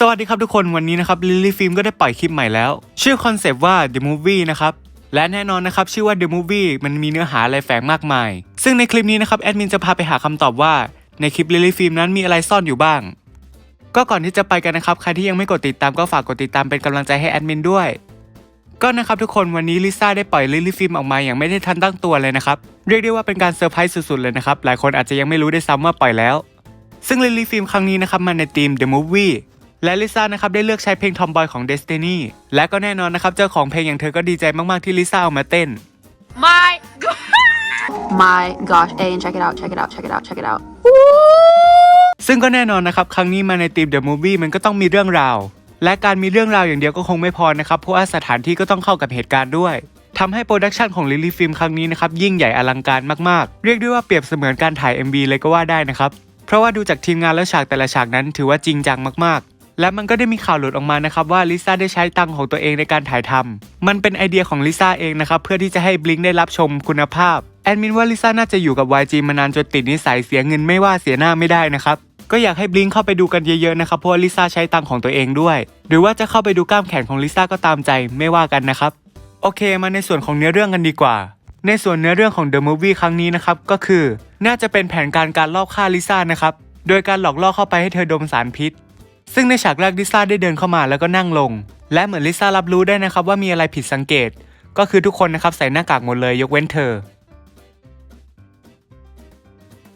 สวัสดีครับทุกคนวันนี้นะครับลิลลี่ฟิล์มก็ได้ปล่อยคลิปใหม่แล้ว ชื่อคอนเซปต์ว่า The Movie นะครับ และแน่นอนนะครับ ชื่อว่า The Movie มันมีเนื้อหาอะไรแฝงมากมาย ซึ่งในคลิปนี้นะครับแอดมินจะพาไปหาคำตอบว่าในคลิปลิลลี่ฟิล์มนั้นมีอะไรซ่อนอยู่บ้าง ก็ก่อนที่จะไปกันนะครับ ใครที่ยังไม่กดติดตามก็ฝากกดติดตามเป็นกำลังใจให้แอดมินด้วย ก็นะครับทุกคนวันนี้ลิซ่าได้ปล่อยลิลลี่ฟิล์มออกมาอย่างไม่ได้ทันตั้งตัวเลยนะครับเรียกได้ว่าเป็นการเซอร์ไพรส์สุดๆเลยนะครับหลายคนอาจจะยังไม่รู้ได้วยซ้ำว่าปล่อยแล้ว ซึ่งลิลลี่ฟิล์มครั้งนี้นะครับมาในทีม The Movie และลิซ่านะครับได้เลือกใช้เพลง Tomboy ของ Destiny และก็แน่นอนนะครับเจ้าของเพลงอย่างเธอก็ดีใจมากๆที่ลิซ่าเอามาเต้น My God. My gosh, A and check it out, check it out, check it out, check it out. ซึ่งก็แน่นอนนะครับ ครั้งนี้มาในทีม The Movie มันก็ต้องมีเรื่องราว และการมีเรื่องราวอย่างเดียวก็คงไม่พอนะครับ เพราะว่าสถานที่ก็ต้องเข้ากับเหตุการณ์ด้วยทำให้โปรดักชันของลิลลี่ฟิล์มครั้งนี้นะครับ ยิ่งใหญ่อลังการมากๆ เรียกได้ว่าเปรียบเสมือนการถ่าย MV เลยก็ว่าได้นะครับ เพราะว่าดูจากทีมงานแล้วฉากแต่ละฉากนั้นถือว่าจริงจังมากๆ และมันก็ได้มีข่าวหลุดออกมานะครับว่าลิซ่าได้ใช้ตังของตัวเองในการถ่ายทำมันเป็นไอเดียของลิซ่าเองนะครับเพื่อที่จะให้บลิงได้รับชมคุณภาพแอดมินว่าลิซ่าน่าจะอยู่กับ YG มานานจนติดนิสัยเสียเงินไม่ว่าเสียหน้าไม่ได้นะครับก็อยากให้บลิงเข้าไปดูกันเยอะๆนะครับเพราะลิซ่าใช้ตังของตัวเองด้วย หรือว่าจะเข้าไปดูกล้ามแขนของลิซ่าก็ตามใจไม่ว่ากันนะครับโอเคมาในส่วนของเนื้อเรื่องกันดีกว่า ในส่วนเนื้อเรื่องของ The Movie ครั้งนี้นะครับก็คือ น่าจะเป็นแผนการการลอบฆ่าลิซ่านะครับโดยการหลอกล่อเข้าไปให้เธอดมสารพิษ ซึ่งในฉากแรกลิซ่าได้เดินเข้ามาแล้วก็นั่งลง และเหมือนลิซ่ารับรู้ได้นะครับว่ามีอะไรผิดสังเกต ก็คือทุกคนนะครับใส่หน้ากากหมดเลยยกเว้นเธอ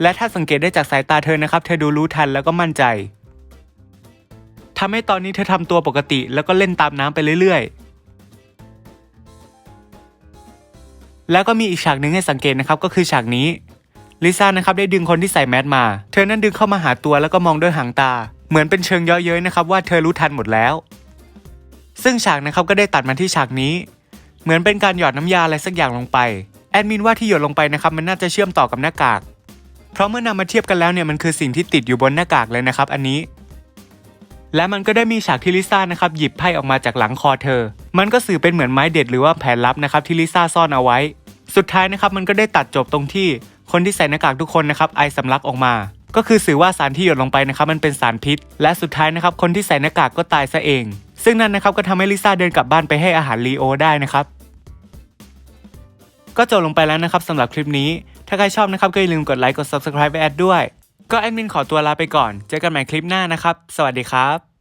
และถ้าสังเกตได้จากสายตาเธอนะครับ เธอดูรู้ทันแล้วก็มั่นใจทำให้ตอนนี้เธอทำตัวปกติแล้วก็เล่นตามน้ำไปเรื่อยๆ แล้วก็มีอีกฉากหนึ่งให้สังเกตนะครับก็คือฉากนี้ลิซ่านะครับได้ดึงคนที่ใส่แมสมา เธอนั้นดึงเข้ามาหาตัวแล้วก็มองด้วยหางตา เหมือนเป็นเชิงเยาะเย้ยนะครับว่าเธอรู้ทันหมดแล้ว ซึ่งฉากนะครับก็ได้ตัดมาที่ฉากนี้ เหมือนเป็นการหยอดน้ำยาอะไรสักอย่างลงไป แอดมินว่าที่หยดลงไปนะครับมันน่าจะเชื่อมต่อกับหน้ากาก เพราะเมื่อนำมาเทียบกันแล้วเนี่ยมันคือสิ่งที่ติดอยู่บนหน้ากากเลยนะครับ อันนี้ และมันก็ได้มีฉากที่ลิซ่านะครับหยิบไพ่ออกมาจากหลังคอเธอ มันก็สื่อเป็นเหมือนไม้เด็ดหรือว่าแผนลับนะครับที่ลิซ่าซ่อนเอาไว้ สุดท้ายนะครับมันก็ได้ตัดจบตรงที่คนที่ใส่หน้ากากทุกคนนะครับไอสำลักออกมา ก็คือสื่อว่าสารที่หยดลงไปนะครับมันเป็นสารพิษ และสุดท้ายนะครับคนที่ใส่หน้ากากก็ตายซะเอง ซึ่งนั่นนะครับก็ทำให้ลิซ่าเดินกลับบ้านไปให้อาหารลีโอได้นะครับก็จบลงไปแล้วนะครับสำหรับคลิปนี้ ถ้าใครชอบนะครับก็อย่าลืมกดไลค์กด subscribe ไปแอดด้วย ก็แอดมินขอตัวลาไปก่อน เจอกันใหม่คลิปหน้านะครับ สวัสดีครับ